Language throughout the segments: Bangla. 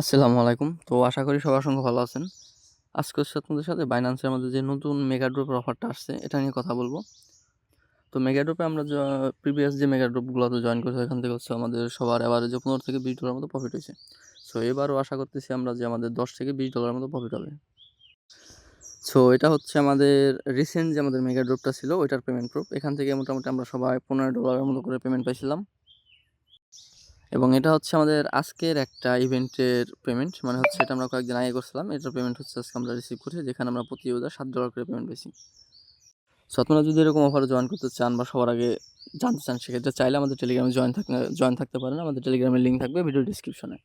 আসসালামু আলাইকুম। তো আশা করি সবার সঙ্গে ভালো আছেন। আজকে হচ্ছে আপনাদের সাথে বাইন্যান্সের মধ্যে যে নতুন মেগা ড্রপের অফারটা আসছে, এটা নিয়ে কথা বলব। তো মেগা ড্রপে আমরা প্রিভিয়াস যে মেগা ড্রপগুলোতে জয়েন করছি এখান থেকে হচ্ছে আমাদের সবার এবারে যে পনেরো থেকে বিশ ডলার মতো প্রফিট হয়েছে। সো এবারও আশা করতেছি আমরা যে আমাদের দশ থেকে বিশ ডলার মতো প্রফিট হবে। সো এটা হচ্ছে আমাদের রিসেন্ট যে আমাদের মেগা ড্রপটা ছিল, ওইটার পেমেন্ট প্রুফ এখান থেকে মোটামুটি আমরা সবাই পনেরো ডলারের মতো করে পেমেন্ট পাইছিলাম। এবং এটা হচ্ছে আমাদের আজকের একটা ইভেন্টের পেমেন্ট মানে হচ্ছে এটা আমরা কয়েকদিন আগে করছিলাম। এটার পেমেন্ট হচ্ছে আজকে আমরা রিসিভ করছি, যেখানে আমরা প্রতি ইউজার সাত ডলার করে পেমেন্ট পেয়েছি সো আপনারা যদি এরকম অফারে জয়েন করতে চান বা সবার আগে জানতে চান, সেক্ষেত্রে চাইলে আমাদের টেলিগ্রামে জয়েন থাকতে জয়েন থাকতে পারেন। আমাদের টেলিগ্রামের লিঙ্ক থাকবে ভিডিও ডিসক্রিপশনে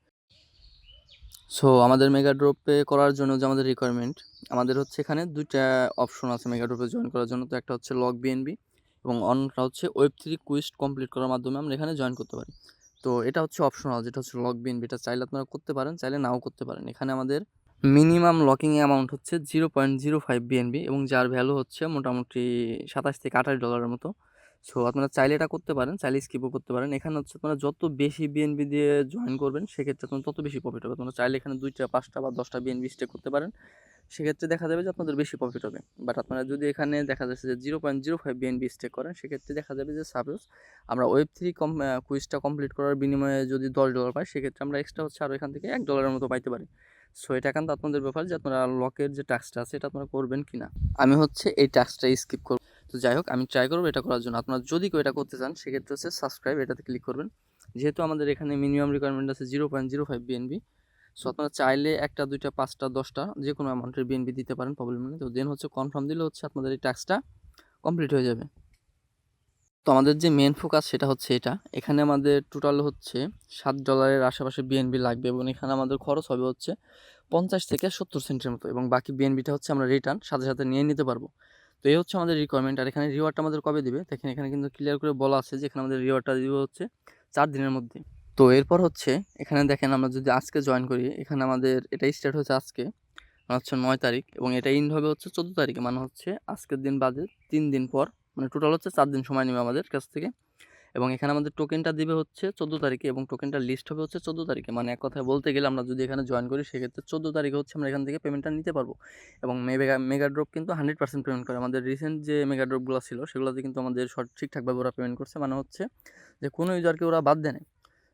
সো আমাদের মেগা ড্রপে করার জন্য যে আমাদের রিকোয়ারমেন্ট আমাদের হচ্ছে এখানে দুইটা অপশন আছে মেগা ড্রপে জয়েন করার জন্য। তো একটা হচ্ছে লগ বিএনবি এবং অন্যটা হচ্ছে ওয়েব থ্রি কুইস্ট কমপ্লিট করার মাধ্যমে আমরা এখানে জয়েন করতে পারি। তো এটা হচ্ছে অপশনাল যেটা হচ্ছে লক বিন এটা চাইলে আপনারা করতে পারেন, চাইলে নাও করতে পারেন। এখানে আমাদের মিনিমাম লকিং অ্যামাউন্ট হচ্ছে zero point zero five BNB এবং যার ভ্যালু হচ্ছে মোটামুটি সাতাশ থেকে আঠাশ ডলারের মতো। সো আপনারা চাইলে এটা করতে পারেন, চাইলে স্কিপও করতে পারেন। এখানে হচ্ছে আপনারা যত বেশি বিএনবি দিয়ে জয়েন করবেন, সেক্ষেত্রে আপনার তত বেশি প্রফিট হবে। তোমরা চাইলে এখানে দুইটা, পাঁচটা বা দশটা বিএনবি স্টে করতে পারেন। সেক্ষেত্রে দেখা যাবে যে আপনাদের বেশি প্রফিট হবে। বাট আপনারা যদি এখানে দেখা যাচ্ছে যে zero point zero five BNB stake করেন, সেক্ষেত্রে দেখা যাবে যে সাপোজ আমরা ওয়েব থ্রি কম কুইজটা কমপ্লিট করার বিনিময়ে যদি দশ ডলার পাই, সেক্ষেত্রে আমরা এক্সট্রা হচ্ছে আরও এখান থেকে এক ডলারের মতো পাইতে পারি। সো এটা কিন্তু আপনাদের ব্যাপার যে আপনারা লকের যে টাস্কটা আছে, এটা আপনারা করবেন কি না আমি হচ্ছে এই টাস্কটা স্কিপ করব। তো যাই হোক, আমি ট্রাই করব এটা করার জন্য। আপনারা যদি কেউ এটা করতে চান, সেক্ষেত্রে হচ্ছে সাবস্ক্রাইব এটাতে ক্লিক করবেন। যেহেতু আমাদের এখানে মিনিমাম রিকোয়ারমেন্ট আছে zero point zero five BNB so আপনারা চাইলে একটা, দুইটা, পাঁচটা, দশটা যে কোনো অ্যামাউন্টের বিএনবি দিতে পারেন প্রবলেম নেই। তো দেন হচ্ছে কনফার্ম দিলে হচ্ছে আপনাদের এই ট্যাক্সটা কমপ্লিট হয়ে যাবে। তো আমাদের যে মেন ফোকাস সেটা হচ্ছে এটা। এখানে আমাদের টোটাল হচ্ছে সাত ডলারের আশেপাশে বিএনবি লাগবে এবং এখানে আমাদের খরচ হবে হচ্ছে পঞ্চাশ থেকে সত্তর সেন্টের মতো এবং বাকি বিএনবিটা হচ্ছে আমরা রিটার্ন সাথে সাথে নিয়ে নিতে পারব। তো এই হচ্ছে আমাদের রিকোয়ারমেন্ট আর এখানে রিওয়ার্ডটা আমাদের কবে দিবে? দেখেন এখানে কিন্তু ক্লিয়ার করে বলা আছে যে এখানে আমাদের রিওয়ার্ডটা দিবে হচ্ছে চার দিনের মধ্যে। তো এরপর হচ্ছে এখানে দেখেন আমরা যদি আজকে জয়েন করি, এখানে আমাদের এটা স্টার্ট হচ্ছে আজকে মানে হচ্ছে নয় তারিখ, এবং এটা ইন্ড হবে হচ্ছে চোদ্দ তারিখে মানে হচ্ছে আজকের দিন বাদে তিন দিন পর মানে টোটাল হচ্ছে চার দিন সময় নেবে আমাদের কাছ থেকে। এবং এখানে আমাদের টোকেনটা দিবে হচ্ছে চোদ্দ তারিখে এবং টোকেনটা লিস্ট হবে হচ্ছে চোদ্দ তারিখে। মানে এক কথায় বলতে গেলে আমরা যদি এখানে জয়েন করি, সেক্ষেত্রে চোদ্দ তারিখে হচ্ছে আমরা এখান থেকে পেমেন্টটা নিতে পারব। এবং মেগা মেগা ড্রপ কিন্তু হান্ড্রেড পার্সেন্ট পেমেন্ট করে। আমাদের রিসেন্ট যে মেগা ড্রপগুলো ছিল, সেগুলোতে কিন্তু আমাদের সঠিক ঠিকঠাকভাবে ওরা পেমেন্ট করছে। মানে হচ্ছে যে কোনো ইউজারকে ওরা বাদ দেয়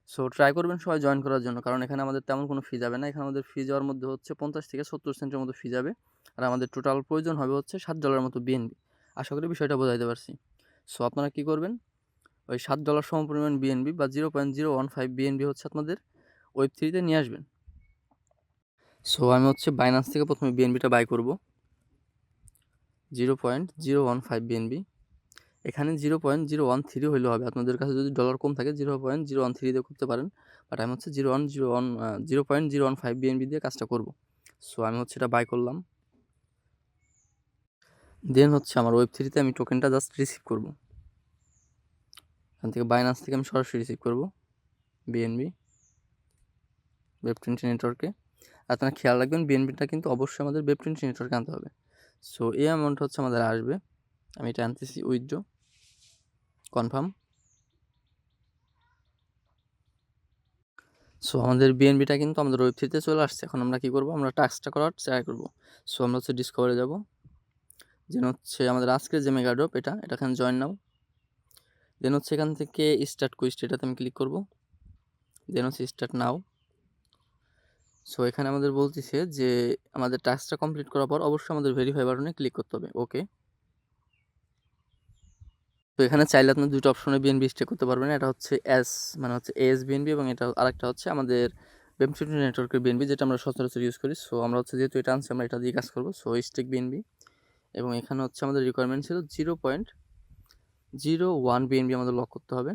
সো ট্রাই করবেন সবাই জয়েন করার জন্য। কারণ এখানে আমাদের তেমন কোনো ফি যাবে না। এখানে আমাদের ফি যাওয়ার মধ্যে হচ্ছে পঞ্চাশ থেকে সত্তর সেন্টের মতো ফি যাবে। আর আমাদের টোটাল প্রয়োজন হবে হচ্ছে সাত ডলারের মতো বিএনবি আশা করি বিষয়টা বোঝাইতে পারছি। সো আপনারা কী করবেন? ওই সাত ডলার সম পরিমাণ বিএনবি বা zero point zero one five BNB হচ্ছে আপনাদের ওয়েব থ্রিতে নিয়ে আসবেন। সো আমি হচ্ছে বাইনান্স থেকে প্রথমে বিএনবিটা বাই করব। Zero point zero one five BNB এখানে zero point zero one three হইলেও হবে। আপনাদের কাছে যদি ডলার কম থাকে zero point zero one three দিয়ে করতে পারেন। বাট আমি হচ্ছে zero one zero one zero point zero one five BNB দিয়ে কাজটা করব। সো আমি হচ্ছে এটা বাই করলাম। দেন হচ্ছে আমার ওয়েব থ্রিতে আমি টোকেনটা জাস্ট রিসিভ করব। এখান থেকে বাইনান্স থেকে আমি সরাসরি রিসিভ করব। বিএনবি ওয়েব টোয়েন্টি নেটওয়ার্কে আপনারা খেয়াল রাখবেন বিএনবিটা কিন্তু অবশ্যই আমাদের ওয়েব টোয়েন্টি নেটওয়ার্কে আনতে হবে। সো এই অ্যামাউন্ট হচ্ছে আমাদের আসবে। আমি এটা আনতেছি, উইথড্র, কনফার্ম। সো আমাদের বিএনবিটা কিন্তু আমাদের ওয়েবসাইটে চলে আসছে। এখন আমরা কী করব? আমরা টাস্কটা করার ট্রাই করব। সো আমরা হচ্ছে ডিসকভারে যাব। যেন হচ্ছে আমাদের আজকের যে মেগা ড্রপ এটা এটা এখানে জয়েন নাও। দেন হচ্ছে এখান থেকে স্টার্ট কুইস্ট এটাতে আমি ক্লিক করব। দেন হচ্ছে স্টার্ট নাও সো এখানে আমাদের বলতেছে যে, আমাদের টাস্কটা কমপ্লিট করার পর অবশ্যই আমাদের ভেরিফাই বাটনে ক্লিক করতে হবে ওকে তো এখানে চাইলে আপনি দুটো অপশনে বিএনবি স্টে করতে পারবেন। এটা হচ্ছে এস মানে হচ্ছে এস বিএনবি এবং এটা আরেকটা হচ্ছে আমাদের বেমসিটি নেটওয়ার্কের বিএনবি যেটা আমরা সচরাচর ইউজ করি। সো আমরা হচ্ছে যেহেতু এটা আনছি, আমরা এটা দিয়ে কাজ করব। সো স্টেক বিএনবি এবং এখানে হচ্ছে আমাদের রিকোয়ারমেন্ট ছিল zero point zero one BNB আমাদের লক করতে হবে।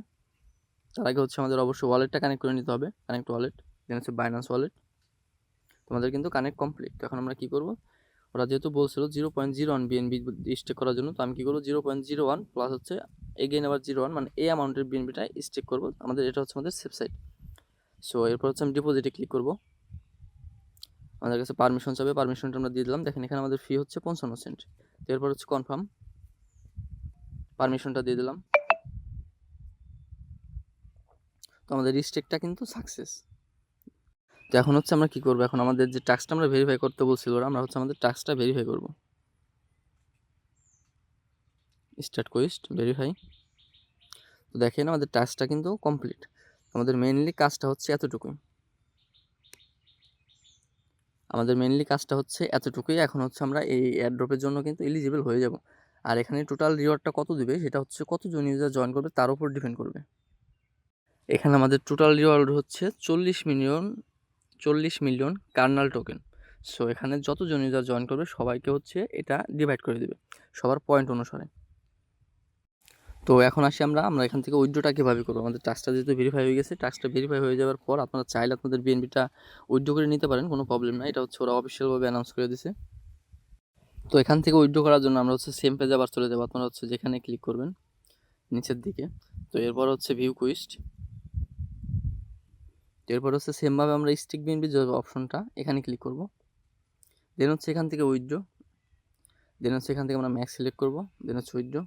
তার আগে হচ্ছে আমাদের অবশ্যই ওয়ালেটটা কানেক্ট করে নিতে হবে। কানেক্ট ওয়ালেট দেন হচ্ছে বাইন্যান্স ওয়ালেট তোমাদের কিন্তু কানেক্ট কমপ্লিট এখন আমরা কী করব? ওরা যেহেতু বলছিল zero point zero one BNB stake করার জন্য, তো আমি কী করব? Zero point zero one plus হচ্ছে এগেইন আবার জিরো ওয়ান মানে এই অ্যামাউন্টের বিএনবিটা স্টেক করব। আমাদের এটা হচ্ছে আমাদের সেফ সাইড সো এরপর হচ্ছে আমি ডিপোজিটে ক্লিক করব। আমাদের কাছে পারমিশন চাবে। পারমিশনটা আমরা দিয়ে দিলাম। দেখেন এখানে আমাদের ফি হচ্ছে পঞ্চান্ন সেন্ট তো এরপর হচ্ছে কনফার্ম পারমিশনটা দিয়ে দিলাম। তো আমাদের স্টেকটা কিন্তু সাকসেস তো এখন হচ্ছে আমরা কি করব? এখন আমাদের যে টাস্কটা আমরা ভেরিফাই করতে বলছিল ওরা, আমরা হচ্ছে আমাদের টাস্কটা ভেরিফাই করব। স্টার্ট কোয়েস্ট ভেরিফাই তো দেখেন আমাদের টাস্কটা কিন্তু কমপ্লিট আমাদের মেইনলি কাজটা হচ্ছে এতটুকুই। আমাদের মেইনলি কাজটা হচ্ছে এতটুকুই। এখন হচ্ছে আমরা এই এয়ারড্রপের জন্য কিন্তু এলিজিবল হয়ে যাব। আর এখানে টোটাল রিওয়ার্ডটা কত দিবে? সেটা হচ্ছে কতজন ইউজার জয়েন করবে? তার উপর ডিপেন্ড করবে। এখানে আমাদের টোটাল রিওয়ার্ড হচ্ছে চল্লিশ মিলিয়ন চল্লিশ মিলিয়ন কার্নাল টোকেন সো এখানে যত যতজন ইউজার জয়েন করবে, সবাইকে হচ্ছে এটা ডিভাইড করে দেবে, সবার পয়েন্ট অনুসারে। তো, এখন আসি আমরা আমরা এখান থেকে উইড্রোটা কীভাবে করব? আমাদের টাস্কটা যেহেতু ভেরিফাই হয়ে গেছে টাস্কটা ভেরিফাই হয়ে যাওয়ার পর আপনারা চাইলে আপনাদের বিএনপিটা উইড্রো করে নিতে পারেন, কোনো প্রবলেম না এটা হচ্ছে ওরা অফিসিয়ালভাবে অ্যানাউন্স করে দিছে। তো এখান থেকে উইড্রো করার জন্য আমরা হচ্ছে সেম পেজে আবার চলে যাব। আপনারা হচ্ছে যেখানে ক্লিক করবেন, নিচের দিকে। তো এরপর হচ্ছে ভিউ কুইস্ট এরপর হচ্ছে সেমভাবে আমরা স্টিক বিএনপি যে অপশনটা এখানে ক্লিক করব। দেন হচ্ছে এখান থেকে উইড্রো দেন হচ্ছে এখান থেকে আমরা ম্যাক্স সিলেক্ট করব। দেন হচ্ছে উইড্রো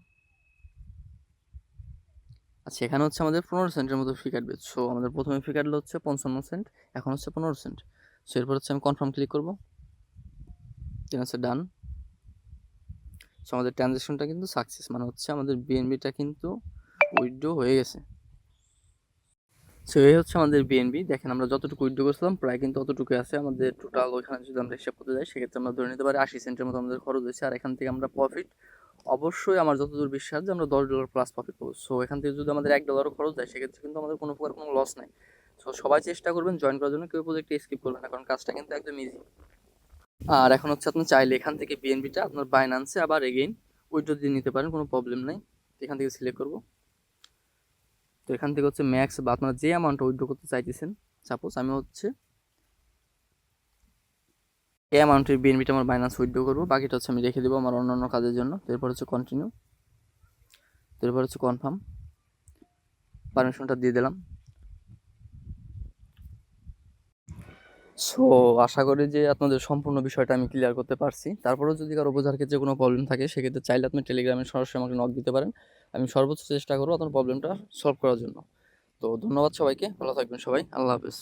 আচ্ছা এখানে হচ্ছে আমাদের পনেরো সেন্টের মতো ফি কাটবে। সো আমাদের প্রথমে ফি কাটলো হচ্ছে পঞ্চান্ন সেন্ট, এখন হচ্ছে পনেরো সেন্ট। সো এরপর হচ্ছে আমি কনফার্ম ক্লিক করব। দেন হচ্ছে ডান সো আমাদের ট্রানজ্যাকশনটা কিন্তু সাকসেস মানে হচ্ছে আমাদের বিএনবিটা কিন্তু উইড্রো হয়ে গেছে। সো এই হচ্ছে আমাদের বিএনবি দেখেন, আমরা যতটুকু উইড্রো করছিলাম, প্রায় কিন্তু অতটুকু আছে। আমাদের টোটাল ওইখানে যদি আমরা হিসাব করতে যাই, সেক্ষেত্রে আমরা ধরে নিতে পারি আশি সেন্টের মতো আমাদের খরচ হয়েছে। আর এখান থেকে আমরা প্রফিট অবশ্যই আমার যতদূর বিশ্বাস যে আমরা দশ ডলার প্লাস প্রফিট পাবো। সো এখান থেকে যদি আমাদের এক ডলারও খরচ যায়, সেক্ষেত্রে কিন্তু আমাদের কোনো প্রকার কোনো লস নাই। সো সবাই চেষ্টা করবেন জয়েন করার জন্য, কেউ প্রজেক্টে স্কিপ করবেন না, কারণ কাজটা কিন্তু একদম ইজি আর এখন হচ্ছে আপনি চাইলে এখান থেকে বিএনবিটা আপনার বাইনান্সে আবার এগেইন উইড্রো দিয়ে নিতে পারেন, কোনো প্রবলেম নাই। এখান থেকে সিলেক্ট করব। তো এখান থেকে হচ্ছে ম্যাক্স বা আপনারা যে অ্যামাউন্ট উইড্রো করতে চাইতেছেন সাপোজ আমি হচ্ছে এই অ্যামাউন্টের বিএনবিটা আমার বাইনান্স উইড্রো করব, বাকিটা হচ্ছে আমি রেখে দেবো আমার অন্য অন্য কাজের জন্য। এরপর হচ্ছে কন্টিনিউ এরপর হচ্ছে কনফার্ম পারমিশনটা দিয়ে দিলাম। সো আশা করি যে আপনাদের সম্পূর্ণ বিষয়টা আমি ক্লিয়ার করতে পারছি। তারপরেও যদি কারও বোঝার ক্ষেত্রে কোনো প্রবলেম থাকে, সেক্ষেত্রে চাইলে আপনি টেলিগ্রামে সরাসরি আমাকে নক দিতে পারেন। আমি সর্বোচ্চ চেষ্টা করব আপনার প্রবলেমটা সলভ করার জন্য। তো ধন্যবাদ সবাইকে। ভালো থাকবেন সবাই। আল্লাহ হাফেজ।